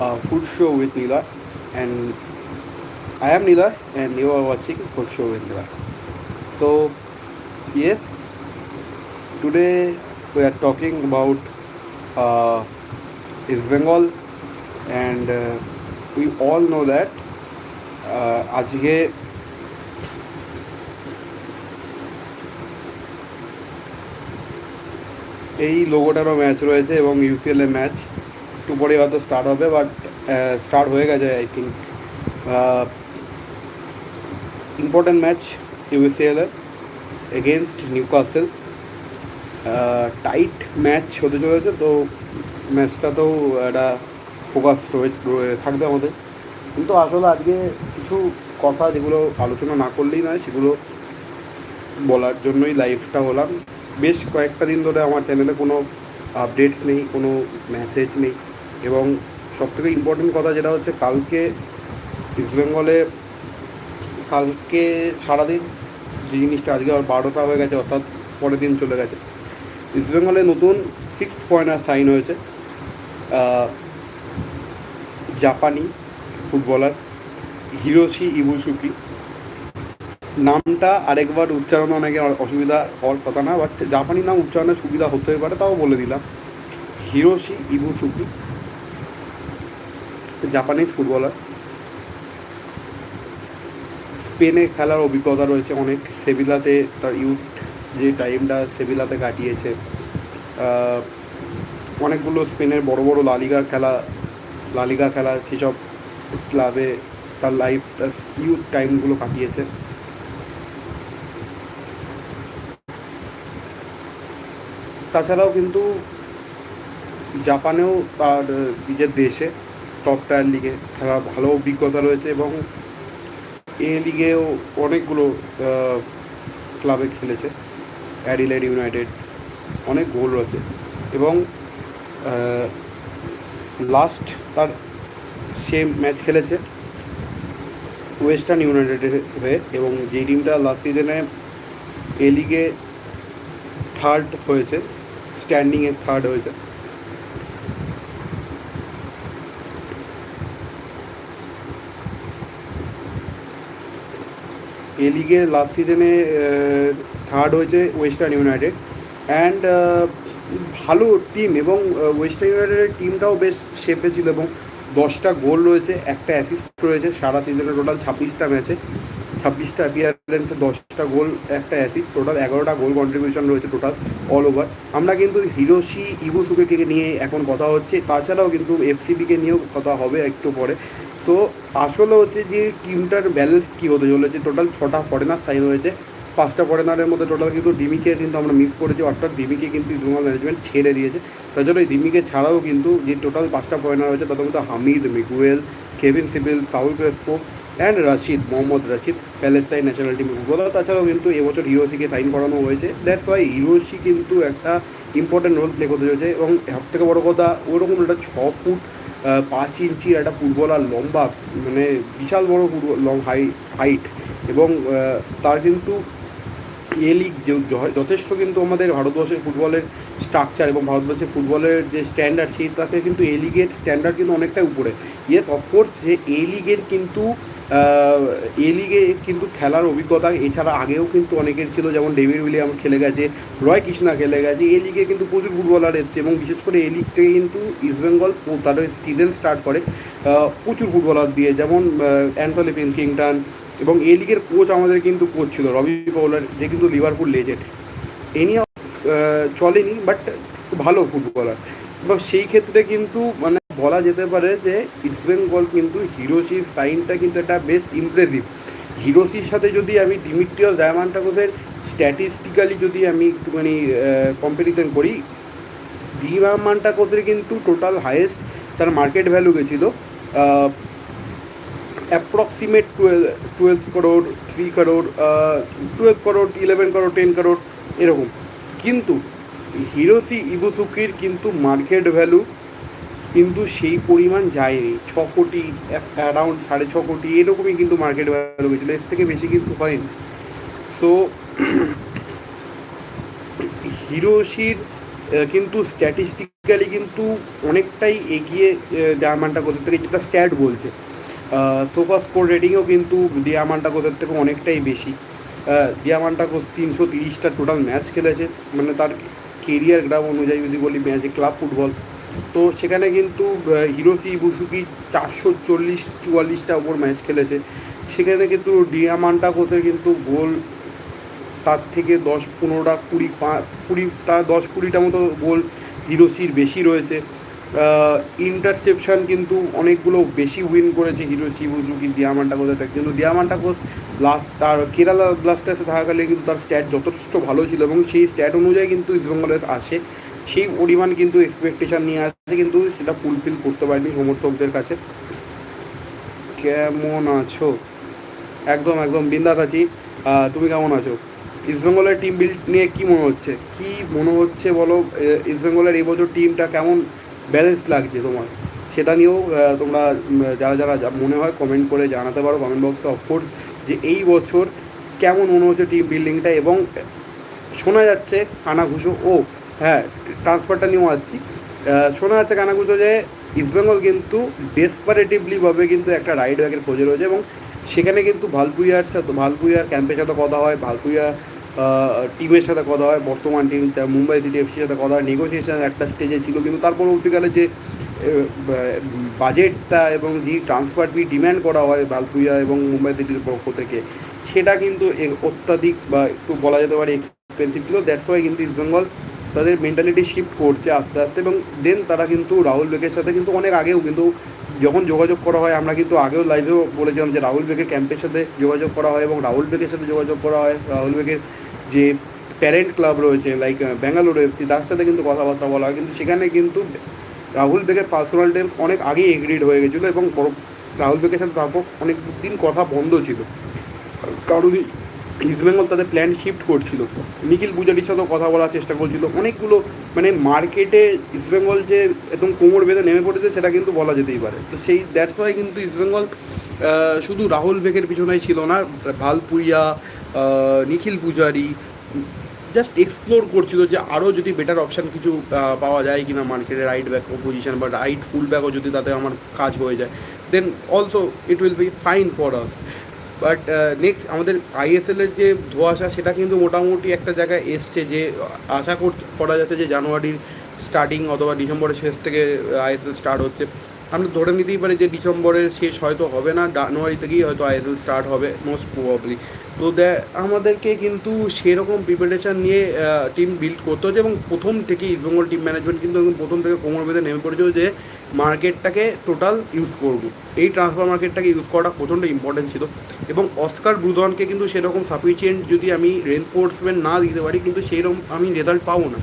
uh, Food Show with Neela, and I am Neela, and you are watching Food Show with Neela. So, yes, today we are talking about uh, East Bengal, and uh, we all know that uh, আজকে এই লোগোটারও match রয়েছে এবং UCL এর match একটু পরে হয়তো start হবে but start হয়ে গেছে I think important match UCL এর against Newcastle tight match হতে চলেছে, তো ম্যাচটাতেও একটা ফোকাস রয়েছে থাকবে আমাদের। কিন্তু আসলে আজকে কিছু কথা যেগুলো আলোচনা না করলেই নয়, সেগুলো বলার জন্যই লাইভটা হলাম। বেশ কয়েকটা দিন ধরে আমার চ্যানেলে কোনো আপডেটস নেই, কোনো মেসেজ নেই। এবং সবথেকে ইম্পর্টেন্ট কথা যেটা হচ্ছে কালকে ইস্টবেঙ্গলে কালকে সারাদিন যে জিনিসটা, আজকে আবার বারোটা হয়ে গেছে, অর্থাৎ পরের দিন চলে গেছে। ইস্টবেঙ্গলে নতুন সিক্স পয়েন্টার সাইন হয়েছে। জাপানি ফুটবলার হিরোশি ইবুসুকি নামটা আরেকবার উচ্চারণ অনেকে অসুবিধা হওয়ার কথা না বাট জাপানি নাম উচ্চারণের সুবিধা হতে পারে, তাও বলে দিলাম। Hiroshi Ibusuki Japanese footballer. স্পেনে খেলার অভিজ্ঞতা রয়েছে অনেক। সেভিলাতে তার ইউথ যে টাইমটা সেভিলাতে কাটিয়েছে। অনেকগুলো স্পেনের বড় বড় লালিগা খেলা লালিগা খেলা সেসব ক্লাবে তার লাইফ তার ইউথ টাইমগুলো কাটিয়েছে। তাছাড়াও কিন্তু জাপানেও তার নিজের দেশে টপ টায়ার লিগে খেলার ভালো অভিজ্ঞতা রয়েছে এবং এ লিগেও অনেকগুলো ক্লাবে খেলেছে। অ্যাডিলেড ইউনাইটেড, অনেক গোল রয়েছে এবং লাস্ট তার সে ম্যাচ খেলেছে ওয়েস্টার্ন ইউনাইটেডের হয়ে এবং যেই টিমটা লাস্ট সিজনে এ লিগে থার্ড হয়েছে, স্ট্যান্ডিংয়ে থার্ড হয়েছে। এ লিগে লাস্ট সিজনে থার্ড হয়েছে ওয়েস্টার্ন ইউনাইটেড অ্যান্ড ভালো টিম এবং ওয়েস্টার্ন ইউনাইটেডের টিমটাও বেশ শেপে ছিল এবং দশটা গোল রয়েছে, একটা অ্যাসিস্ট রয়েছে, সারা সিজনে টোটাল ছাব্বিশটা ম্যাচে ছাব্বিশটা অ্যাপিয়ারেন্সে দশটা গোল একটা অ্যাসিস্ট টোটাল এগারোটা গোল কন্ট্রিবিউশন রয়েছে টোটাল অল ওভার আমরা কিন্তু হিরোশি ইবুসুকে নিয়ে এখন কথা হচ্ছে, তাছাড়াও কিন্তু এফসিবিকে নিয়েও কথা হবে একটু পরে। তো আসলে হচ্ছে যে টিমটার ব্যালেন্স কী হতে চলেছে? টোটাল ছটা ফরেনার সাইন হয়েছে। পাঁচটা ফরেনারের মধ্যে টোটাল কিন্তু ডিমিকে কিন্তু আমরা মিস করেছি, অর্থাৎ ডিমিকে কিন্তু ইজুমাল ম্যানেজমেন্ট ছেড়ে দিয়েছে। তাছাড়া এই ডিমিকে ছাড়াও কিন্তু যে টোটাল পাঁচটা ফরেনার হয়েছে তাদের মধ্যে Hamid, Miguel, Kevin Sibille, Saul Crespo and Rashid, Mohammad Rashid, Palestine national team footballer. তাছাড়াও কিন্তু এবছর হিরোসিকে সাইন করানো হয়েছে। দ্যাটস ওয়াই হিরোসি কিন্তু একটা ইম্পর্টেন্ট রোল প্লে করতে চলেছে এবং সব থেকে বড়ো কথা, ওরকম একটা ছ ফুট পাঁচ ইঞ্চির একটা ফুটবলার লম্বা মানে বিশাল বড় ফুটবল লং হাই হাইট এবং তার কিন্তু এ লিগ যথেষ্ট কিন্তু আমাদের ভারতবর্ষের ফুটবলের স্ট্রাকচার এবং ভারতবর্ষের ফুটবলের যে স্ট্যান্ডার্ড সেই তাতে কিন্তু এ লিগের স্ট্যান্ডার্ড কিন্তু অনেকটাই উপরে। ইয়েস অফকোর্স যে এ লিগের কিন্তু এ লিগে কিন্তু খেলার অভিজ্ঞতা এছাড়া আগেও কিন্তু অনেকের ছিল, যেমন ডেভিড উইলিয়াম খেলে গেছে, রয় কৃষ্ণা খেলে গেছে, এ লিগে কিন্তু প্রচুর ফুটবলার এসছে এবং বিশেষ করে এ লিগ থেকে কিন্তু ইস্টবেঙ্গল তাদের সিজন স্টার্ট করে প্রচুর ফুটবলার দিয়ে, যেমন অ্যান্থলি পিনকিংটন এবং এ লিগের কোচ আমাদের কিন্তু কোচ ছিল, রবি ফৌলার, যে কিন্তু লিভারপুল লেজেন্ড এ নিয়ে চলেনি বাট ভালো ফুটবলার। এবং সেই ক্ষেত্রে কিন্তু মানে বলা যেতে পারে যে ইস্ট বেঙ্গল কিন্তু হিরোসির সাইনটা কিন্তু একটা বেশ ইমপ্রেসিভ হিরোসির সাথে যদি আমি ডিমিট্রিয়াস ডায়মান্টাকোসের স্ট্যাটিস্টিক্যালি যদি আমি একটুখানি কম্পারিজন করি ডিমান্টাকোসের কিন্তু টোটাল হায়েস্ট তার মার্কেট ভ্যালু গেছিল approximate twelve twelve crore three crore twelve crore eleven crore ten crore এরকম। কিন্তু হিরোসি ইবুসুকির কিন্তু মার্কেট ভ্যালু কিন্তু সেই পরিমাণ যায়নি। ছ কোটি অ্যারাউন্ড সাড়ে ছ কোটি, এরকমই কিন্তু মার্কেট ভ্যালু গেছিল এর থেকে বেশি কিন্তু হয়নি। সো হিরোশির কিন্তু স্ট্যাটিস্টিক টেকনিক্যালি কিন্তু অনেকটাই এগিয়ে ডায়মান্ডটা কোথার থেকে যেটা স্ট্যাট বলছে। সোফা স্কোর রেটিংও কিন্তু ডিয়ামান্ডা কোথার থেকে অনেকটাই বেশি। কোচ তিনশো তিরিশটা টোটাল ম্যাচ খেলেছে। মানে তার কেরিয়ার গ্রাম অনুযায়ী যদি বলি ম্যাচে ক্লাব ফুটবল তো সেখানে কিন্তু হিরোসি বুসুকি চারশো চল্লিশ, চুয়াল্লিশটা ওপর ম্যাচ খেলেছে। সেখানে কিন্তু ডিয়ামান্টা কোচের কিন্তু গোল, তার থেকে দশ পনেরোটা কুড়ি পাঁচ কুড়ি, তার দশ কুড়িটা মতো গোল হিরোসির বেশি রয়েছে। ইন্টারসেপশন কিন্তু অনেকগুলো বেশি উইন করেছে হিরোসি বুজুকি ডিয়ামান্টা কোচের থেকে। কিন্তু ডিয়ামান্টা কোচ লাস্ট তার কেরালা ব্লাস্টার্সে থাকাকালে কিন্তু তার স্ট্যাট যথেষ্ট ভালো ছিল এবং সেই স্ট্যাট অনুযায়ী কিন্তু ইস্টবেঙ্গলের আসে। সেই পরিমাণ কিন্তু এক্সপেকটেশন নিয়ে আসছে, কিন্তু সেটা ফুলফিল করতে পারেনি সমর্থকদের কাছে। কেমন আছো? একদম একদম। বিন্দাস আছি। তুমি কেমন আছো? ইস্টবেঙ্গলের টিম বিল্ড নিয়ে কি মনে হচ্ছে? কি মনে হচ্ছে বলো? ইস্টবেঙ্গলের এবছর টিমটা কেমন ব্যালেন্স লাগছে তোমার? সেটা নিয়েও তোমরা যারা যারা মনে হয় কমেন্ট করে জানাতে পারো কমেন্ট বক্সে অফকোর্স যে এই বছর কেমন মনে হচ্ছে টিম বিল্ডিংটা এবং শোনা যাচ্ছে কানাঘুষো। ও হ্যাঁ ট্রান্সফারটা নিয়েও আসছি। শোনা যাচ্ছে কানাঘুষো যে ইস্টবেঙ্গল কিন্তু ডেসপারেটিভলিভাবে কিন্তু একটা রাইড ব্যাকের খোঁজে রয়েছে এবং সেখানে কিন্তু ভালপুইয়ার সাথে, ভালপুইয়ার ক্যাম্পের সাথে কথা হয়, ভালপুইয়া টিমের সাথে কথা হয়, বর্তমান টিম মুম্বাই সিটি এফসির সাথে কথা হয় নেগোসিয়েশন একটা স্টেজে ছিল। কিন্তু তার পরবর্তীকালে যে বাজেটটা এবং যে ট্রান্সফার ফি ডিম্যান্ড করা হয় ভালপুইয়া এবং মুম্বাই সিটির পক্ষ থেকে, সেটা কিন্তু অত্যাধিক বা একটু বলা যেতে পারে এক্সপেন্সিভ ছিল। দ্যাটস ওয়াই কিন্তু ইস্টবেঙ্গল তাদের মেন্টালিটি শিফট করছে আস্তে আস্তে এবং দেন তারা কিন্তু রাহুল বেগের সাথে কিন্তু অনেক আগেও কিন্তু যখন যোগাযোগ করা হয়, আমরা কিন্তু আগেও লাইভেও বলেছিলাম যে রাহুল বেগের ক্যাম্পের সাথে যোগাযোগ করা হয় এবং রাহুল বেগের সাথে যোগাযোগ করা হয়। রাহুল বেগের যে প্যারেন্ট ক্লাব রয়েছে লাইক ব্যাঙ্গালোর এফসি তার সাথে কিন্তু কথাবার্তা বলা হয়। কিন্তু সেখানে কিন্তু রাহুল বেগের পার্সোনাল টেম অনেক আগেই এগ্রিড হয়ে গেছিল এবং রাহুল বেগের সাথে তারপর অনেক দিন কথা বন্ধ ছিল। কারণ ইস্টবেঙ্গল তাদের প্ল্যান শিফট করছিল। নিখিল পূজারির সাথেও কথা বলার চেষ্টা করছিল। অনেকগুলো মানে মার্কেটে ইস্টবেঙ্গল যে একদম কোমর বেঁধে নেমে পড়েছে, সেটা কিন্তু বলা যেতেই পারে। তো সেই দ্যাটস ওয়াই কিন্তু ইস্টবেঙ্গল শুধু রাহুল বেগের পিছনেই ছিল না ভালপুইয়া নিখিল পূজারি জাস্ট এক্সপ্লোর করছিল যে আরও যদি বেটার অপশান কিছু পাওয়া যায় কিনা মার্কেটে রাইট ব্যাক পজিশন বা রাইট ফুল ব্যাকও যদি তাতে আমার কাজ হয়ে যায় then also it will be fine for us but next আমাদের আইএসএল এর যে ধোয়াশা, সেটা কিন্তু মোটামুটি একটা জায়গায় এসছে যে, আশা কর- যাচ্ছে যে জানুয়ারির স্টার্টিং অথবা ডিসেম্বরের শেষ থেকে আইএসএল স্টার্ট হচ্ছে। আমরা ধরে নিতেই পারি যে ডিসেম্বরের শেষ হয়তো হবে না, জানুয়ারি থেকেই হয়তো আইএসএল স্টার্ট হবে মোস্ট প্রবাবলি তো আমাদেরকে কিন্তু সেরকম প্রিপারেশন নিয়ে টিম বিল্ড করতে হচ্ছে এবং প্রথম থেকে ইস্টবেঙ্গল টিম ম্যানেজমেন্ট কিন্তু একদম প্রথম থেকে কোমর বেঁধে নেমে পড়েছিল যে মার্কেটটাকে টোটাল ইউজ করব। এই ট্রান্সফার মার্কেটটাকে ইউজ করাটা প্রচণ্ড ইম্পর্টেন্ট ছিল। এবং অস্কার ব্রুদনকে কিন্তু সেরকম সাফিসিয়েন্ট যদি আমি রেনফোর্সমেন্ট না দিতে পারি, কিন্তু সেইরকম আমি রেজাল্ট পাবো না।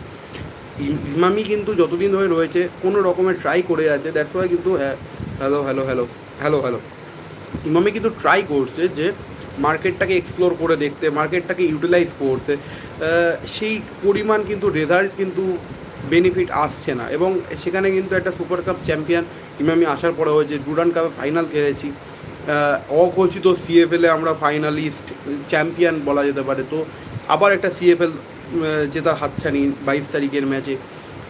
ইম- ইমামি কিন্তু যতদিন ধরে রয়েছে, কোনো রকমের ট্রাই করে আছে দ্যাটস ওয়াই কিন্তু হ্যাঁ hello hello hello hello hello Emami কিন্তু ট্রাই করছে যে মার্কেটটাকে এক্সপ্লোর করে দেখতে মার্কেটটাকে ইউটিলাইজ করতে। সেই পরিমাণ কিন্তু রেজাল্ট কিন্তু বেনিফিট আসছে না। এবং সেখানে কিন্তু একটা সুপার কাপ চ্যাম্পিয়ন ইমামি আসার পরে হয়েছে ডুরান কাপে ফাইনাল খেলেছি। অঘোষিত সিএফএলে আমরা ফাইনালিস্ট চ্যাম্পিয়ন বলা যেতে পারে। তো আবার একটা সিএফএল জেতার হাতছানি বাইশ তারিখের ম্যাচে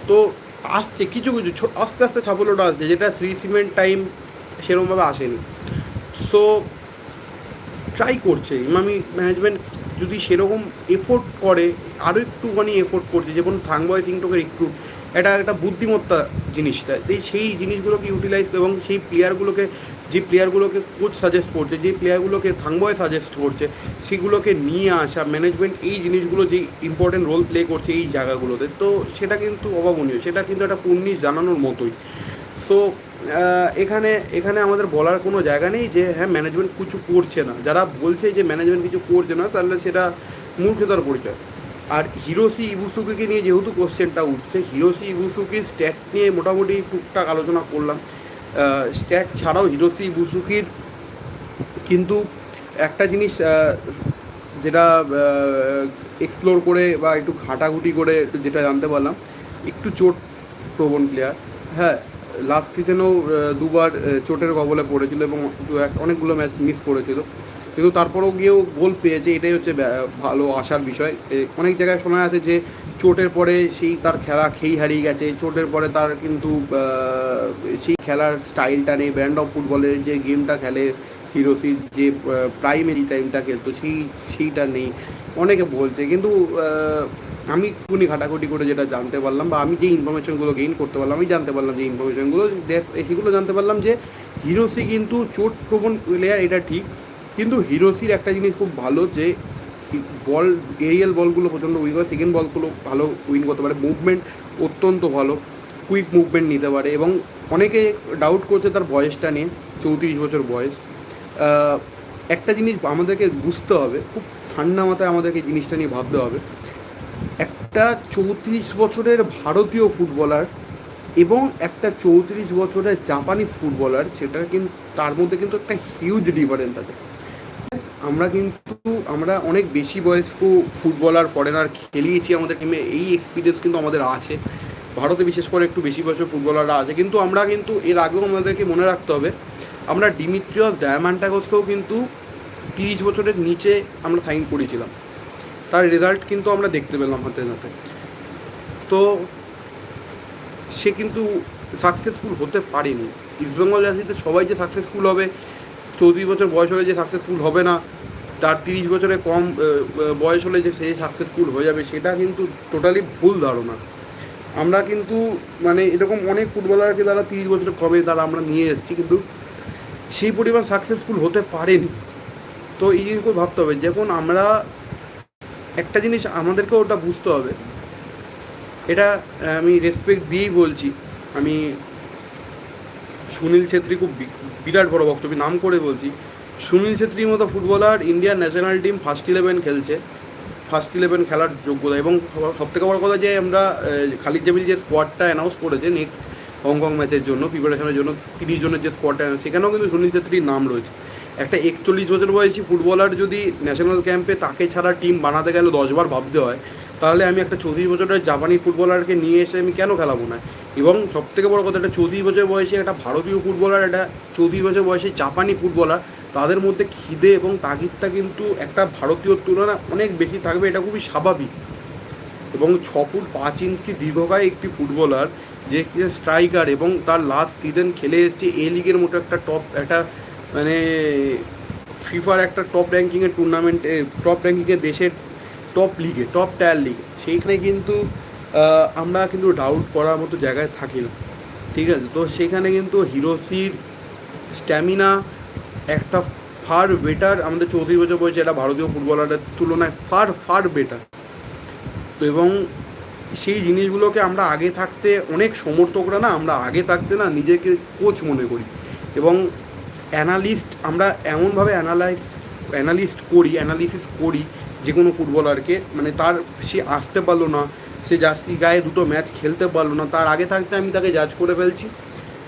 তো আসছে কিছু কিছু আস্তে আস্তে সাফল্যটা আসছে, যেটা শ্রী সিমেন্ট টাইম সেরকমভাবে আসেনি। সো ট্রাই করছে। ইমামি ম্যানেজমেন্ট যদি সেরকম এফোর্ট করে আরও একটুখানি এফোর্ট করছে যেমন থাংবয় সিংটোকে রিক্রুট এটা একটা বুদ্ধিমত্তা জিনিসটা সেই জিনিসগুলোকে ইউটিলাইজ এবং সেই প্লেয়ারগুলোকে যে প্লেয়ারগুলোকে কোচ সাজেস্ট করছে, যে প্লেয়ারগুলোকে থাংবয় সাজেস্ট করছে, সেগুলোকে নিয়ে আসা ম্যানেজমেন্ট এই জিনিসগুলো যে ইম্পর্টেন্ট রোল প্লে করছে এই জায়গাগুলোতে, তো সেটা কিন্তু অভাবনীয়, সেটা কিন্তু একটা পুণ্যিশ জানানোর মতোই। সো এখানে এখানে আমাদের বলার কোনো জায়গা নেই যে হ্যাঁ ম্যানেজমেন্ট কিছু করছে না। যারা বলছে যে ম্যানেজমেন্ট কিছু করছে না, তাহলে সেটা মূর্খতার পরিচয়। আর হিরোসি ইবুসুকিকে নিয়ে যেহেতু কোশ্চেনটা উঠছে হিরোসি ইবুসুকি স্ট্যাট নিয়ে মোটামুটি টুকটাক আলোচনা করলাম। স্ট্যাট ছাড়াও হিরোসি ইবুসুকির কিন্তু একটা জিনিস যেটা এক্সপ্লোর করে বা একটু ঘাটাঘুটি করে যেটা জানতে পারলাম, একটু চোট প্রবণ প্লেয়ার হ্যাঁ লাস্ট সিজনেও দুবার চোটের কবলে পড়েছিল এবং অনেকগুলো ম্যাচ মিস করেছিল। কিন্তু তারপরেও গিয়েও গোল পেয়েছে, এটাই হচ্ছে ভালো আসার বিষয়। অনেক জায়গায় শোনা আছে যে চোটের পরে সেই তার খেলা খেই হারিয়ে গেছে। চোটের পরে তার কিন্তু সেই খেলার স্টাইলটা নেই। ব্র্যান্ড অফ ফুটবলের যে গেমটা খেলে হিরোসির যে প্রাইমে যে টাইমটা খেলতো, সেই, সেইটা নেই। অনেকে বলছে, কিন্তু আমি কোনি ঘাটাঘুটি করে যেটা জানতে পারলাম বা আমি যে ইনফরমেশনগুলো গেইন করতে পারলাম, আমি জানতে পারলাম যে ইনফরমেশনগুলো সেগুলো জানতে পারলাম যে হিরোসি কিন্তু চোট প্রবণ প্লেয়ার এটা ঠিক। কিন্তু হিরোসির একটা জিনিস খুব ভালো যে বল এরিয়াল বলগুলো প্রচণ্ড উইন করে সেকেন্ড বলগুলো ভালো উইন করতে পারে। মুভমেন্ট অত্যন্ত ভালো কুইক মুভমেন্ট নিতে পারে এবং অনেকে ডাউট করছে তার বয়সটা নিয়ে, চৌত্রিশ বছর বয়স। একটা জিনিস আমাদেরকে বুঝতে হবে, খুব ঠান্ডা মাথায় আমাদেরকে জিনিসটা নিয়ে ভাবতে হবে। একটা চৌত্রিশ বছরের ভারতীয় ফুটবলার এবং একটা চৌত্রিশ বছরের জাপানিজ ফুটবলার সেটা কিন্তু তার মধ্যে কিন্তু একটা হিউজ ডিফারেন্স আছে। আমরা কিন্তু, আমরা অনেক বেশি বয়স্ক ফুটবলার ফরেনার খেলিয়েছি আমাদের টিমে এই এক্সপিরিয়েন্স কিন্তু আমাদের আছে। ভারতে বিশেষ করে একটু বেশি বয়সের ফুটবলাররা আছে। কিন্তু আমরা কিন্তু, এর আগেও আমাদেরকে মনে রাখতে হবে, আমরা ডিমিট্রিয়াস ডায়ামান্টাগসকেও কিন্তু তিরিশ বছরের নিচে আমরা সাইন করেছিলাম। তার রেজাল্ট কিন্তু আমরা দেখতে পেলাম হাতে নাতে। তো সে কিন্তু সাকসেসফুল হতে পারেনি। ইস্টবেঙ্গল জার্সিতে সবাই যে সাকসেসফুল হবে চৌত্রিশ বছর বয়স হলে যে সাকসেসফুল হবে না, তার তিরিশ বছরে কম বয়স হলে যে সে সাকসেসফুল হয়ে যাবে, সেটা কিন্তু টোটালি ভুল ধারণা। আমরা কিন্তু মানে এরকম অনেক ফুটবলারকে তারা তিরিশ বছর কবে তারা আমরা নিয়ে এসেছি, কিন্তু সেই পরিমাণ সাকসেসফুল হতে পারেনি। তো এই জিনিসগুলো ভাবতে হবে। যখন আমরা একটা জিনিস আমাদেরকে ওটা বুঝতে হবে। এটা আমি রেসপেক্ট দিয়েই বলছি। আমি সুনীল ছেত্রী খুব বিরাট বড় বক্তব্য। নাম করে বলছি। সুনীল ছেত্রীর মতো footballer Indian national team first eleven খেলছে। ফার্স্ট ইলেভেন খেলার যোগ্যতা। এবং সব থেকে বড় কথা যে আমরা খালিদ জামিল যে স্কোয়াডটা অ্যানাউন্স করেছে নেক্সট হংকং ম্যাচের জন্য প্রিপারেশনের জন্য, তিরিশ জনের যে স্কোয়াডটা সেখানেও কিন্তু সুনীল ছেত্রীর নাম রয়েছে। একটা একচল্লিশ বছর বয়সী ফুটবলার যদি ন্যাশনাল ক্যাম্পে তাকে ছাড়া টিম বানাতে গেলে দশবার ভাবতে হয়, তাহলে আমি একটা চৌত্রিশ বছরের জাপানি ফুটবলারকে নিয়ে এসে আমি কেন খেলাবো না? এবং সব থেকে বড় কথা একটা চৌত্রিশ বছর বয়সে একটা ভারতীয় ফুটবলার একটা চৌত্রিশ বছর বয়সে জাপানি ফুটবলার, তাদের মধ্যে খিদে এবং তাগিদটা কিন্তু একটা ভারতীয় তুলনায় অনেক বেশি থাকবে, এটা খুবই স্বাভাবিক। এবং ছ ফুট পাঁচ ইঞ্চি দীর্ঘকায় একটি ফুটবলার, যে স্ট্রাইকার এবং তার লাস্ট সিজন খেলে এসেছে এ লিগের মতো একটা টপ একটা মানে ফিফার একটা টপ র্যাঙ্কিংয়ের টুর্নামেন্টে টপ র্যাঙ্কিংয়ের দেশের টপ লিগে টপ টায়ার লিগ সেইখানে কিন্তু আমরা কিন্তু ডাউট করার মতো জায়গায় থাকি না। ঠিক আছে? তো সেখানে কিন্তু হিরোসির স্ট্যামিনা একটা ফার বেটার আমাদের চৌত্রিশ বছর বয়সে একটা ভারতীয় ফুটবলারের তুলনায় ফার ফার বেটার তো এবং সেই জিনিসগুলোকে আমরা আগে থাকতে, অনেক সমর্থকরা না আমরা আগে থাকতে না নিজেকে কোচ মনে করি। এবং অ্যানালিস্ট আমরা এমনভাবে অ্যানালাইজ অ্যানালিস্ট করি অ্যানালিসিস করি যে কোনো ফুটবলারকে মানে তার সে আসতে পারল না সে জার্সি গায়ে দুটো ম্যাচ খেলতে পারল না, তার আগে থাকতে আমি তাকে জাজ করে ফেলছি।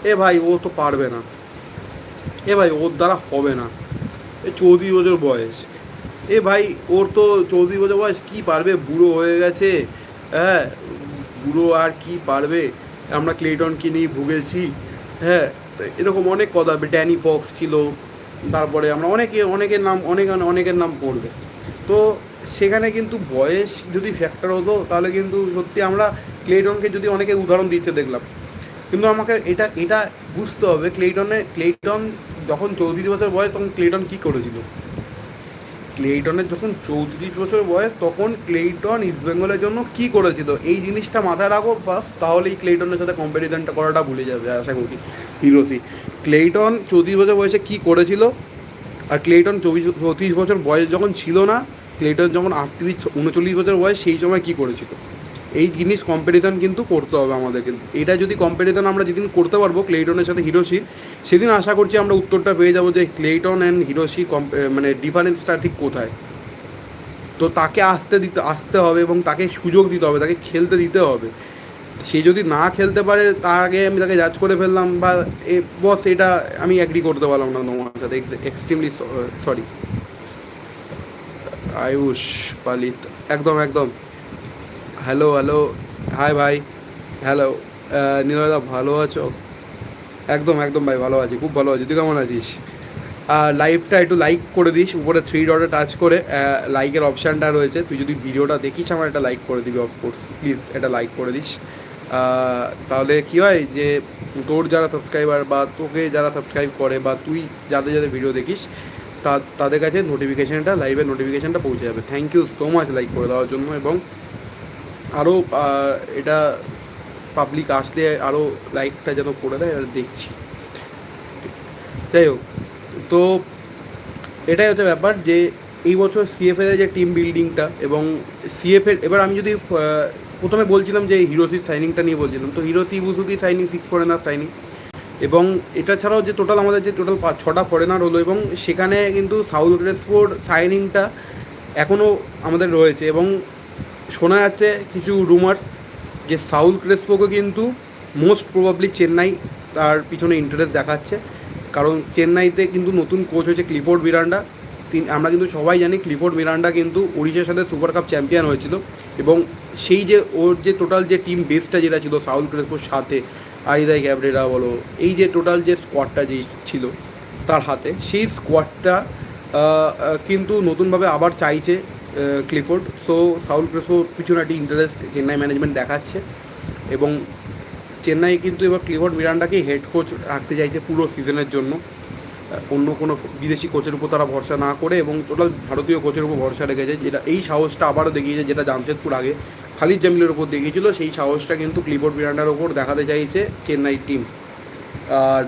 এ ভাই, ও তো পারবে না। এ ভাই, ওর দ্বারা হবে না। এ চৌত্রিশ বছর বয়স। এ ভাই, ওর তো চৌত্রিশ বছর বয়স, কী পারবে? বুড়ো হয়ে গেছে। হ্যাঁ বুড়ো আর কি পারবে? আমরা ক্লেটনকে নিয়ে ভুগেছি। হ্যাঁ তো এরকম অনেক কথা। ড্যানি ফক্স ছিল, তারপরে আমরা অনেকে, অনেকের নাম, অনেক, অনেকের নাম পড়বে। তো সেখানে কিন্তু বয়স যদি ফ্যাক্টর হতো, তাহলে কিন্তু সত্যি আমরা ক্লেটনকে যদি অনেকে উদাহরণ দিচ্ছে দেখলাম। কিন্তু আমাকে এটা এটা বুঝতে হবে ক্লেটনে ক্লেটন যখন চৌত্রিশ বছর বয়স, তখন ক্লেটন কী করেছিল? ক্লেইটনের যখন চৌত্রিশ বছর বয়স, তখন ক্লেইটন ইস্টবেঙ্গলের জন্য কি করেছিল? এই জিনিসটা মাথায় রাখো বাস তাহলেই ক্লেইটনের সাথে কম্প্যারিজনটা করাটা ভুলে যাবে, আশা করি। হিরোসি ক্লেইটন চৌত্রিশ বছর বয়সে কি করেছিল? আর ক্লেইটন চৌত্রিশ বছর বয়স যখন ছিল না ক্লেইটন যখন আটত্রিশ, উনচল্লিশ বছর বয়স, সেই সময় কি করেছিল? এই জিনিস কম্প্যারিজন কিন্তু করতে হবে আমাদের কিন্তু এটা যদি কম্প্যারিজন আমরা যেদিন করতে পারব ক্লেইটনের সাথে হিরোসির সেদিন আশা করছি আমরা উত্তরটা পেয়ে যাব যে ক্লেইটন অ্যান্ড হিরোসি মানে ডিফারেন্সটা ঠিক কোথায়? তো তাকে আসতে দিতে, আসতে হবে এবং তাকে সুযোগ দিতে হবে, তাকে খেলতে দিতে হবে। সে যদি না খেলতে পারে, তার আগে আমি তাকে জাজ করে ফেললাম বা বস এটা আমি অ্যাগ্রি করতে পারলাম না তোমার সাথে এক্সট্রিমলি সরি আয়ুষ, পালিত, একদম একদম। হ্যালো হ্যালো হাই ভাই। হ্যালো নিলয়দা ভালো আছো? একদম একদম, ভাই, ভালো আছি, খুব ভালো আছি। তুই কেমন আছিস? লাইভটা একটু লাইক করে দিস, উপরে থ্রি ডটে টাচ করে লাইকের অপশানটা রয়েছে। তুই যদি ভিডিওটা দেখিস আমার একটা লাইক করে দিবি অফকোর্স প্লিজ এটা লাইক করে দিস। তাহলে কী হয় যে, তোর যারা সাবস্ক্রাইবার বা তোকে যারা সাবস্ক্রাইব করে বা তুই যাদের যাদের ভিডিও দেখিস তাদের কাছে নোটিফিকেশানটা লাইভের নোটিফিকেশানটা পৌঁছে যাবে। Thank you so much like করে দেওয়ার জন্য এবং আরও এটা পাবলিক আসলে আরও লাইকটা যেন করে দেয় দেখছি। যাই হোক, তো এটাই হচ্ছে ব্যাপার যে এই বছর সিএফএল যে টিম বিল্ডিংটা এবং সিএফএল এবার আমি যদি প্রথমে বলছিলাম যে হিরোসির সাইনিংটা নিয়ে বলছিলাম, তো Hiroshi Ibusuki signing six foreigner signing এবং এটা ছাড়াও যে টোটাল আমাদের যে টোটাল পাঁচ ছটা ফরেনার হলো এবং সেখানে কিন্তু সাউথ ক্রেসপোর সাইনিংটা এখনও আমাদের রয়েছে এবং শোনা যাচ্ছে কিছু রুমার্স যে সাউথ ক্রেসপোকে কিন্তু মোস্ট প্রবাবলি চেন্নাই তার পিছনে ইন্টারেস্ট দেখাচ্ছে। কারণ চেন্নাইতে কিন্তু নতুন কোচ হয়েছে ক্লিফোর্ড মিরান্ডা তিন আমরা কিন্তু সবাই জানি ক্লিফোর্ড মিরান্ডা কিন্তু উড়িষ্যার সাথে সুপার কাপ চ্যাম্পিয়ন হয়েছিল এবং সেই যে ওর যে টোটাল যে টিম বেসটা যেটা ছিল সাউল ক্রেসপোর সাথে আরিদাই ক্যাবরেরা বলো, এই যে টোটাল যে স্কোয়াডটা যে ছিল তার হাতে, সেই স্কোয়াডটা কিন্তু নতুনভাবে আবার চাইছে ক্লিফোর্ড। সো সাউল ক্রেসপো পিছনে একটি ইন্টারেস্ট চেন্নাই ম্যানেজমেন্ট দেখাচ্ছে এবং চেন্নাই কিন্তু এবার ক্লিফোর্ড মিরান্ডাকেই হেড কোচ রাখতে চাইছে পুরো সিজনের জন্য। অন্য কোনো বিদেশি কোচের উপর তারা ভরসা না করে এবং টোটাল ভারতীয় কোচের উপর ভরসা রেখেছে, যেটা এই সাহসটা আবারও দেখিয়েছে যেটা জামশেদপুর আগে খালিদ জামিলের ওপর দেখিয়েছিল, সেই সাহসটা কিন্তু ক্লিফোর্ড মিরান্ডার ওপর দেখাতে চাইছে চেন্নাই টিম আর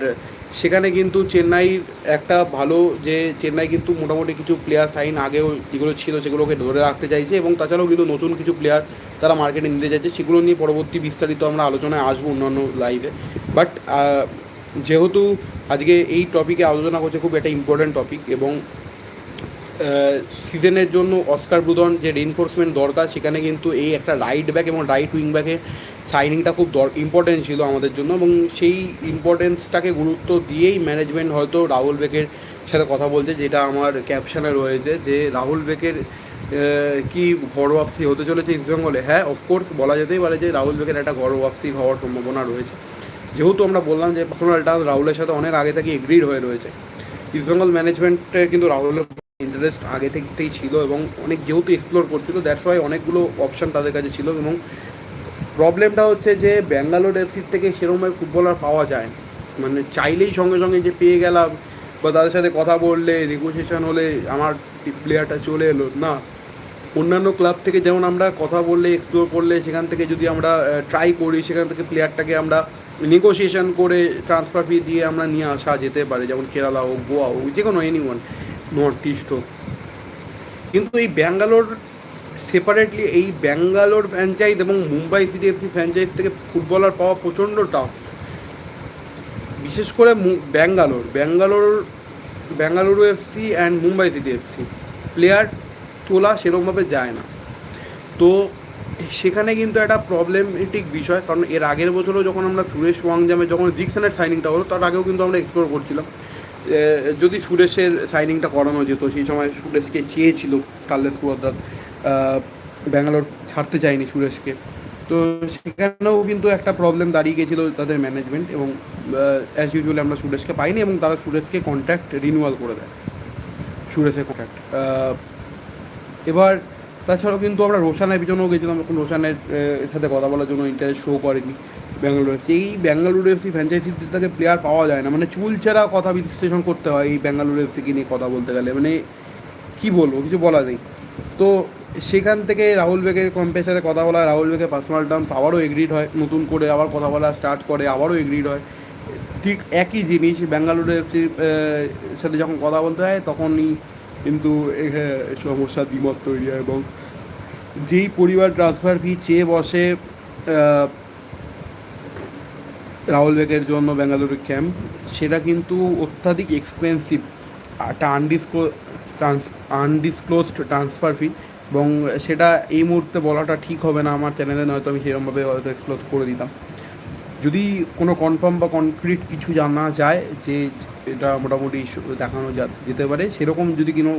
সেখানে কিন্তু চেন্নাইর একটা ভালো যে চেন্নাই কিন্তু মোটামুটি কিছু প্লেয়ার সাইন আগেও যেগুলো ছিল সেগুলোকে ধরে রাখতে চাইছে এবং তাছাড়াও কিন্তু নতুন কিছু প্লেয়ার তারা মার্কেটে নিতে চাইছে। সেগুলো নিয়ে পরবর্তী বিস্তারিত আমরা আলোচনায় আসব অন্যান্য লাইভে বাট যেহেতু আজকে এই টপিকে আলোচনা করছে, খুব একটা ইম্পর্ট্যান্ট টপিক এবং সিজনের জন্য অস্কার ব্রুদন যে রেনফোর্সমেন্ট দরকার, সেখানে কিন্তু এই একটা রাইট ব্যাক এবং রাইট উইং ব্যাকে সাইনিংটা খুব দর ইম্পর্টেন্ট ছিল আমাদের জন্য এবং সেই ইম্পর্টেন্সটাকে গুরুত্ব দিয়েই ম্যানেজমেন্ট হয়তো রাহুল বেকের সাথে কথা বলছে, যেটা আমার ক্যাপশনে রয়েছে যে রাহুল বেকের কি ঘর ওয়াপসি হতে চলেছে ইস্টবেঙ্গলে হ্যাঁ অফকোর্স বলা যেতেই পারে যে রাহুল বেকের একটা ঘর ওয়াপসি হওয়ার সম্ভাবনা রয়েছে। যেহেতু আমরা বললাম যে পার্সোনালটা রাহুলের সাথে অনেক আগে থেকে এগ্রিড হয়ে রয়েছে। ইস্টবেঙ্গল ম্যানেজমেন্টে কিন্তু রাহুলের ইন্টারেস্ট আগে থেকেই ছিল এবং অনেক যেহেতু এক্সপ্লোর করছিল দ্যাটস ওয়াই অনেকগুলো অপশান তাদের কাছে ছিল এবং প্রবলেমটা হচ্ছে যে ব্যাঙ্গালোর এফসির থেকে সেরকমভাবে ফুটবলার পাওয়া যায় না। মানে চাইলেই সঙ্গে সঙ্গে যে পেয়ে গেলাম বা তাদের সাথে কথা বললে নেগোসিয়েশন হলে আমার প্লেয়ারটা চলে এলো, না। অন্যান্য ক্লাব থেকে যেমন আমরা কথা বললে এক্সপ্লোর করলে, সেখান থেকে যদি আমরা ট্রাই করি, সেখান থেকে প্লেয়ারটাকে আমরা নেগোসিয়েশন করে ট্রান্সফার ফি দিয়ে আমরা নিয়ে আসা যেতে পারে, যেমন কেরালা হোক, গোয়া হোক যে কোনো এনি ওয়ান নর্থ ইস্ট হোক। কিন্তু এই ব্যাঙ্গালোর সেপারেটলি এই ব্যাঙ্গালোর ফ্র্যাঞ্চাইজ এবং মুম্বাই সিটি এফসি ফ্র্যাঞ্চাইজ থেকে ফুটবলার পাওয়া প্রচণ্ড টাফ বিশেষ করে Bangalore Bangalore Bengaluru FC and Mumbai City FC player তোলা সেরকমভাবে যায় না। তো সেখানে কিন্তু একটা প্রবলেমেটিক বিষয়, কারণ এর আগের বছরও যখন আমরা সুরেশ ওয়াংজামে যখন জিকসনের সাইনিংটা হলো, তার আগেও কিন্তু আমরা এক্সপ্লোর করছিলাম। যদি সুরেশের সাইনিংটা করানো যেত, সেই সময় সুরেশকে চেয়েছিল কার্লেস কুয়াদ্রাত ব্যাঙ্গালোর ছাড়তে চায়নি সুরেশকে। তো সেখানেও কিন্তু একটা প্রবলেম দাঁড়িয়ে গেছিল তাদের ম্যানেজমেন্ট এবং অ্যাজ ইউজুয়ালি আমরা সুরেশকে পাইনি এবং তারা সুরেশকে কন্ট্রাক্ট রিনিউয়াল করে দেয়। সুরেশের কন্ট্রাক্ট এবার তাছাড়াও কিন্তু আমরা রোশানের পিছনেও গেছিলাম রোশানের সাথে কথা বলার জন্য ইন্টারেস্ট শো করেনি। ব্যাঙ্গালোর এফসি এই ব্যাঙ্গালুরু এফসি ফ্র্যাঞ্চাইজি থেকে প্লেয়ার পাওয়া যায় না। মানে চুল ছাড়া কথা বিশ্লেষণ করতে হয় এই ব্যাঙ্গালুরু এফসিকে নিয়ে কথা বলতে গেলে। মানে কি বলব, কিছু বলা নেই। তো সেখান থেকে রাহুল বেগের কম্পের সাথে কথা বলা, রাহুল বেগের পার্সোনাল টার্মস আবারও এগ্রিড হয়। নতুন করে আবার কথা বলা স্টার্ট করে, আবারও এগ্রিড হয়। ঠিক একই জিনিস, ব্যাঙ্গালুরু এফসির সাথে যখন কথা বলতে হয়, তখনই কিন্তু সমস্যা দ্বিমত তৈরি হয় এবং যেই পরিবার ট্রান্সফার ফি চেয়ে বসে রাহুল বেগের জন্য বেঙ্গালুরু ক্যাম্প, সেটা কিন্তু অত্যাধিক এক্সপেন্সিভ একটা আনডিসক্লো আনডিসক্লোজড ট্রান্সফার ফি এবং সেটা এই মুহূর্তে বলাটা ঠিক হবে না আমার চ্যানেলে নয়তো আমি সেরকমভাবে হয়তো এক্সপ্লোর করে দিতাম। যদি কোনো কনফার্ম বা কনক্রিট কিছু জানা যায় যে এটা মোটামুটি দেখানো যেতে পারে, সেরকম যদি কোনো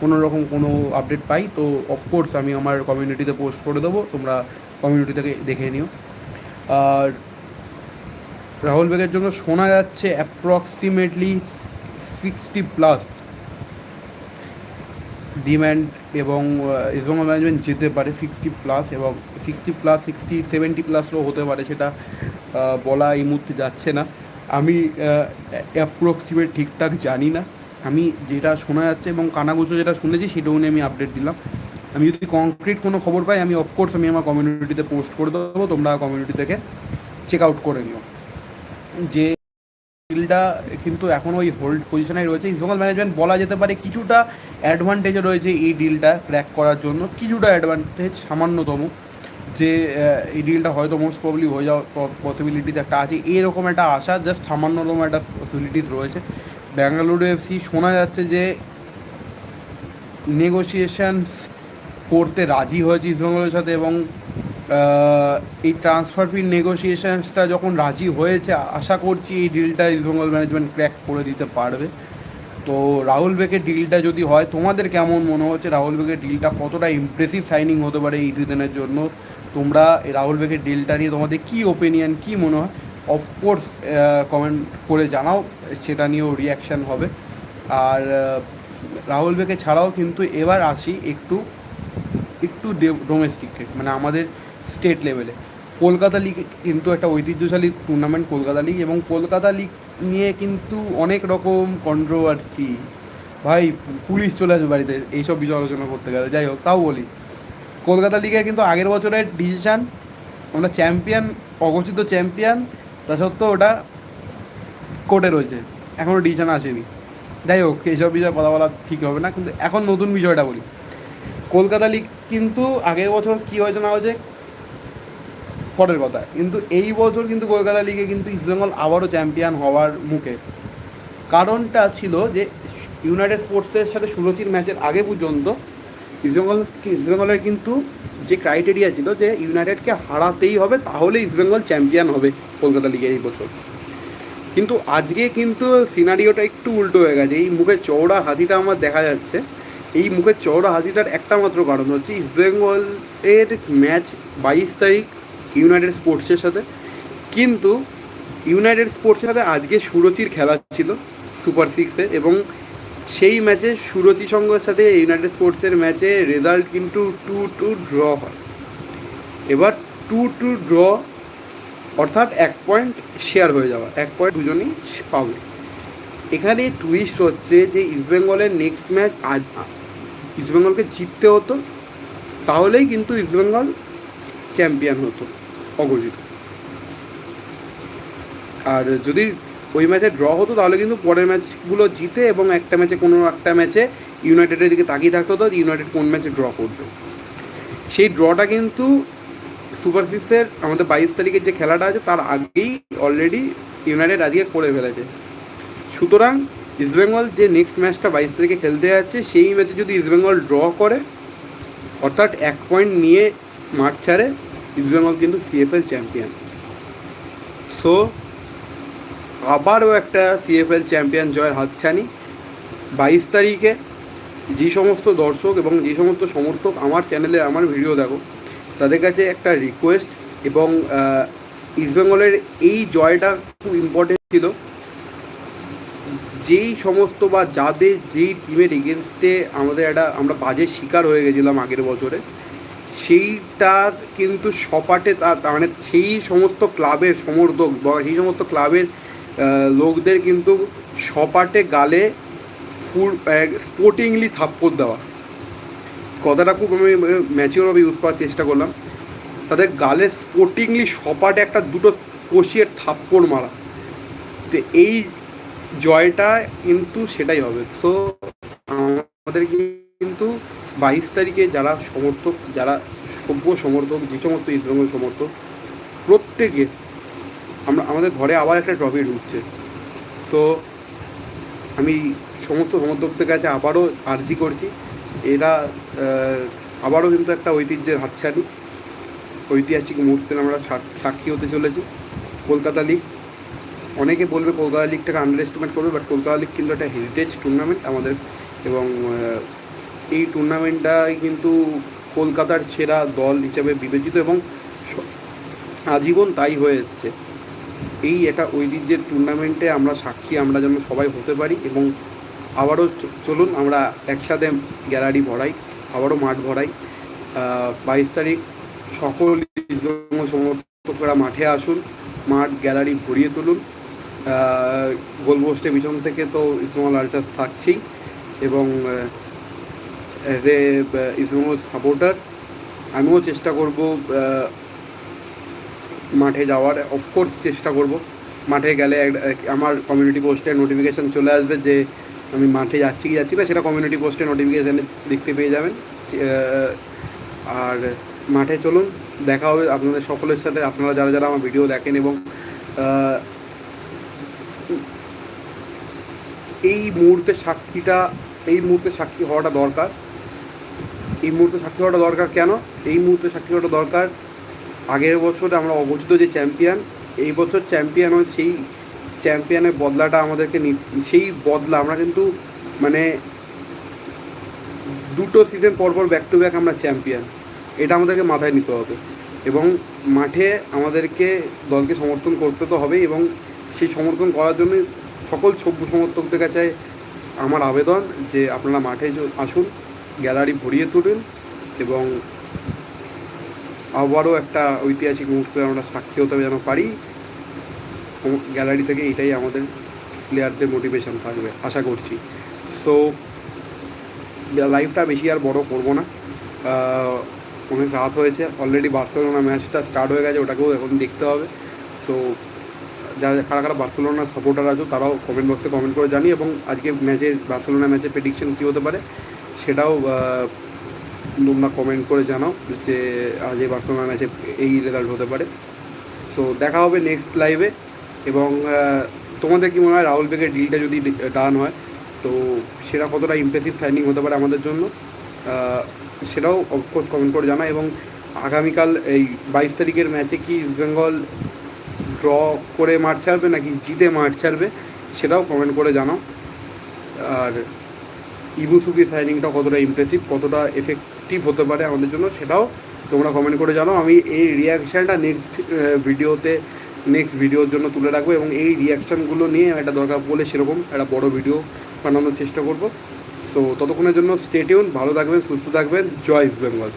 কোনো রকম কোনো আপডেট পাই, তো অফকোর্স আমি আমার কমিউনিটিতে পোস্ট করে দেবো, তোমরা কমিউনিটি থেকে দেখে নিও। আর রাহুল বেগের জন্য শোনা যাচ্ছে অ্যাপ্রক্সিমেটলি সিক্সটি প্লাস ডিম্যান্ড এবং ইস্টবেঙ্গল ম্যানেজমেন্ট যেতে পারে সিক্সটি প্লাস এবং সিক্সটি প্লাস সিক্সটি সেভেন্টি প্লাসও হতে পারে সেটা বলা এই মুহূর্তে যাচ্ছে না। আমি অ্যাপ্রক্সিমেট ঠিকঠাক জানি না। আমি যেটা শোনা যাচ্ছে এবং কানাগুচো যেটা শুনেছি সেটাও নিয়ে আমি আপডেট দিলাম। আমি যদি কংক্রিট কোনো খবর পাই, আমি অফকোর্স আমি আমার কমিউনিটিতে পোস্ট করে দেবো। তোমরা কমিউনিটি থেকে চেক আউট করে নিও। যে ডিলটা কিন্তু এখন ওই হোল্ড পজিশনে রয়েছে। ইস্টবেঙ্গল ম্যানেজমেন্ট বলা যেতে পারে কিছুটা অ্যাডভান্টেজে রয়েছে এই ডিলটা ক্র্যাক করার জন্য। কিছুটা অ্যাডভান্টেজ সামান্যতম, যে এই ডিলটা হয়তো মোস্ট প্রবলি হয়ে যাওয়ার পসিবিলিটিস একটা আছে। এরকম একটা আশা জাস্ট সামান্যতম একটা পসিবিলিটিস রয়েছে। ব্যাঙ্গালুরু এফসি শোনা যাচ্ছে যে নেগোসিয়েশনস করতে রাজি হয়েছে ইস্টবেঙ্গলের সাথে এবং এই ট্রান্সফার ফি নেগোসিয়েশনসটা যখন রাজি হয়েছে, আশা করছি এই ডিলটা ইস্টবেঙ্গল ম্যানেজমেন্ট ক্র্যাক করে দিতে পারবে। তো রাহুল বেকের ডিলটা যদি হয়, তোমাদের কেমন মনে হচ্ছে? রাহুল বেকের ডিলটা কতটা ইমপ্রেসিভ সাইনিং হতে পারে এই সিজনের জন্য? তোমরা রাহুল বেকের ডিলটা নিয়ে তোমাদের কী ওপিনিয়ন কী মনে হয়? অফকোর্স কমেন্ট করে জানাও, সেটা নিয়েও রিয়াকশান হবে। আর রাহুল বেকে ছাড়াও কিন্তু এবার আসি একটু একটু ডোমেস্টিক মানে আমাদের স্টেট লেভেলে কলকাতা লিগ কিন্তু একটা ঐতিহ্যশালী টুর্নামেন্ট কলকাতা লিগ এবং কলকাতা লিগ নিয়ে কিন্তু অনেক রকম কন্ট্রোভার্সি ভাই, পুলিশ চলে আসবে বাড়িতে, এইসব বিষয় আলোচনা করতে গেলে, যাই হোক, তাও বলি। কলকাতা লিগে কিন্তু আগের বছরের ডিসিশান আমরা চ্যাম্পিয়ন অঘোষিত চ্যাম্পিয়ন তা সত্ত্বেও ওটা কোর্টে রয়েছে। এখনও ডিসিশান আসেনি। যাই হোক, এইসব বিষয়ে কথা বলা ঠিক হবে না, কিন্তু এখন নতুন বিষয়টা বলি। কলকাতা লিগ কিন্তু আগের বছর কী হয়েছে না হয়েছে পরের কথা। কিন্তু এই বছর কিন্তু কলকাতা লিগে কিন্তু ইস্টবেঙ্গল আবারও চ্যাম্পিয়ন হওয়ার মুখে। কারণটা ছিল যে ইউনাইটেড স্পোর্টসের সাথে সুরচির ম্যাচের আগে পর্যন্ত ইস্টবেঙ্গল ইস্টবেঙ্গলের কিন্তু যে ক্রাইটেরিয়া ছিল যে ইউনাইটেডকে হারাতেই হবে, তাহলে ইস্টবেঙ্গল চ্যাম্পিয়ন হবে কলকাতা লিগের এই বছর। কিন্তু আজকে কিন্তু সিনারিওটা একটু উল্টো হয়ে গেছে। এই মুখে চওড়া হাতিটা আমার দেখা যাচ্ছে। এই মুখের চওড়া হাতিটার একটা মাত্র কারণ হচ্ছে ইস্টবেঙ্গল এর ম্যাচ বাইশ তারিখ ইউনাইটেড স্পোর্টসের সাথে। কিন্তু ইউনাইটেড স্পোর্টসের সাথে আজকে সুরচির খেলা ছিল সুপার সিক্সে এবং সেই ম্যাচে সুরচি সঙ্গের সাথে ইউনাইটেড স্পোর্টসের ম্যাচে রেজাল্ট কিন্তু টু টু ড্র হয়। এবার টু টু ড্র অর্থাৎ এক পয়েন্ট শেয়ার হয়ে যাওয়া, এক পয়েন্ট দুজনই পাবে। এখানে টুইস্ট হচ্ছে যে ইস্টবেঙ্গলের নেক্সট ম্যাচ আজ ইস্টবেঙ্গলকে জিততে হতো, তাহলেই কিন্তু ইস্টবেঙ্গল চ্যাম্পিয়ন হতো। অঘোষিত। আর যদি ওই ম্যাচে ড্র হতো, তাহলে কিন্তু পরের ম্যাচগুলো জিতে এবং একটা ম্যাচে, কোনো একটা ম্যাচে ইউনাইটেডের দিকে তাকিয়ে থাকতো তো ইউনাইটেড কোন ম্যাচে ড্র করবে। সেই ড্রটা কিন্তু সুপার সিক্সের আমাদের বাইশ তারিখের যে খেলাটা আছে, তার আগেই অলরেডি ইউনাইটেড আজকে করে ফেলেছে। সুতরাং ইস্টবেঙ্গল যে নেক্সট ম্যাচটা বাইশ তারিখে খেলতে যাচ্ছে, সেই ম্যাচে যদি ইস্টবেঙ্গল ড্র করে, অর্থাৎ এক পয়েন্ট নিয়ে মাঠ ছাড়ে ইস্টবেঙ্গল কিন্তু সিএফএল চ্যাম্পিয়ন সো আবারও একটা সিএফএল চ্যাম্পিয়ন জয়ের হাতছানি। বাইশ তারিখে যে সমস্ত দর্শক এবং যে সমস্ত সমর্থক আমার চ্যানেলে আমার ভিডিও দেখো, তাদের কাছে একটা রিকোয়েস্ট এবং ইস্টবেঙ্গলের এই জয়টা খুব ইম্পর্টেন্ট ছিল। যেই সমস্ত বা যাদের যেই টিমের এগেনস্টে আমাদের একটা, আমরা বাজে শিকার হয়ে গেছিলাম আগের বছরে সেইটার কিন্তু সপাটে তার মানে সেই সমস্ত ক্লাবের সমর্থক বা সেই সমস্ত ক্লাবের লোকদের কিন্তু সপাটে গালে ফুল স্পোর্টিংলি থাপ্পড় দেওয়া। কথাটা খুব আমি ম্যাচিওরভাবে ইউজ করার চেষ্টা করলাম। তাদের গালে স্পোর্টিংলি সপাটে একটা দুটো কষিয়ে থাপ্পড় মারা। তো এই জয়টা কিন্তু সেটাই হবে। সো আমাদের কিন্তু বাইশ তারিখে যারা সমর্থক, যারা সভ্য সমর্থক, যে সমস্ত ইস্টবেঙ্গল সমর্থক, প্রত্যেকে আমরা, আমাদের ঘরে আবার একটা ট্রফি ঢুকছে। তো আমি সমস্ত সমর্থকদের কাছে আবারও আর্জি করছি। এরা আবারও কিন্তু একটা ঐতিহ্যের হাতছানি। ঐতিহাসিক মুহূর্তের আমরা সাক্ষী হতে চলেছি। কলকাতা লিগ অনেকে বলবে কলকাতা লিগটাকে আন্ডার এস্টিমেট করবে বাট কলকাতা লিগ কিন্তু একটা হেরিটেজ টুর্নামেন্ট আমাদের এবং এই টুর্নামেন্টটাই কিন্তু কলকাতার সেরা দল হিসাবে বিবেচিত এবং আজীবন তাই হয়ে এসছে। এই একটা ঐতিহ্যের টুর্নামেন্টে আমরা সাক্ষী, আমরা যেন সবাই হতে পারি এবং আবারও চলুন আমরা একসাথে গ্যালারি ভরাই, আবারও মাঠ ভরাই। বাইশ তারিখ সকল সমর্থকরা মাঠে আসুন, মাঠ গ্যালারি ভরিয়ে তুলুন। গোলপোস্টের পিছন থেকে তো ইসমল আল্ট্রাস থাকছেই এবং অ্যাজ এ ইসমল সাপোর্টার আমিও চেষ্টা করব মাঠে যাওয়ার অফকোর্স চেষ্টা করব। মাঠে গেলে আমার কমিউনিটি পোস্টে নোটিফিকেশান চলে আসবে যে আমি মাঠে যাচ্ছি কি যাচ্ছি না, সেটা কমিউনিটি পোস্টে নোটিফিকেশানে দেখতে পেয়ে যাবেন। আর মাঠে চলুন, দেখা হবে আপনাদের সকলের সাথে, আপনারা যারা যারা আমার ভিডিও দেখেন এবং এই মুহূর্তে সাক্ষীটা, এই মুহূর্তে সাক্ষী হওয়াটা দরকার। এই মুহূর্তে সাক্ষী হওয়াটা দরকার কেন? এই মুহূর্তে সাক্ষী হওয়াটা দরকার। আগের বছর আমরা অঘোষিত যে চ্যাম্পিয়ন, এই বছর চ্যাম্পিয়ন হয় সেই চ্যাম্পিয়নের বদলাটা আমাদেরকে সেই বদলা আমরা কিন্তু মানে দুটো সিজন পরপর ব্যাক টু ব্যাক আমরা চ্যাম্পিয়ন। এটা আমাদেরকে মাথায় নিতে হবে এবং মাঠে আমাদেরকে দলকে সমর্থন করতে তো হবে এবং সেই সমর্থন করার জন্য সকল সভ্য সমর্থকদের কাছে আমার আবেদন যে আপনারা মাঠে আসুন। গ্যালারি ভরিয়ে তুলুন এবং আবারও একটা ঐতিহাসিক মুহূর্তে আমরা সাক্ষী হতে যেন পারি। গ্যালারি থেকে এটাই আমাদের প্লেয়ারদের মোটিভেশন থাকবে, আশা করছি। সো লাইভটা বেশি আর বড় করব না। অনেক রাত হয়েছে অলরেডি বার্সেলোনা ম্যাচটা স্টার্ট হয়ে গেছে, ওটাকেও এখন দেখতে হবে। সো যারা কারা কারা বার্সেলোনার সাপোর্টার আছো, তারাও কমেন্ট বক্সে কমেন্ট করে জানি এবং আজকে ম্যাচের বার্সেলোনা ম্যাচের প্রেডিকশন কী হতে পারে। সেটাও তোমরা কমেন্ট করে জানাও যে আজ এই বার্সেলোনা ম্যাচে এই রেজাল্ট হতে পারে। সো দেখা হবে নেক্সট লাইভে এবং তোমাদের কি মনে হয় রাহুল বেগের ডিলটা যদি ডান হয়, তো সেটা কতটা ইমপ্রেসিভ সাইনিং হতে পারে আমাদের জন্য? সেটাও অফকোর্স কমেন্ট করে জানা এবং আগামীকাল এই বাইশ তারিখের ম্যাচে কি ইস্টবেঙ্গল ড্র করে মাঠ ছাড়বে নাকি জিতে মাঠ ছাড়বে, সেটাও কমেন্ট করে জানাও। আর ইবুসুকি সাইনিংটা কতটা ইমপ্রেসিভ কতটা এফেক্টিভ হতে পারে আমাদের জন্য সেটাও তোমরা কমেন্ট করে জানাও। আমি এই রিয়াকশানটা নেক্সট ভিডিওতে নেক্সট ভিডিওর জন্য তুলে রাখব এবং এই রিয়াকশানগুলো নিয়ে একটা দরকার পড়লে সেরকম একটা বড় ভিডিও বানানোর চেষ্টা করব। সো ততক্ষণের জন্য স্টেটিউন ভালো থাকবেন, সুস্থ থাকবেন, জয় ইস্ট বেঙ্গল।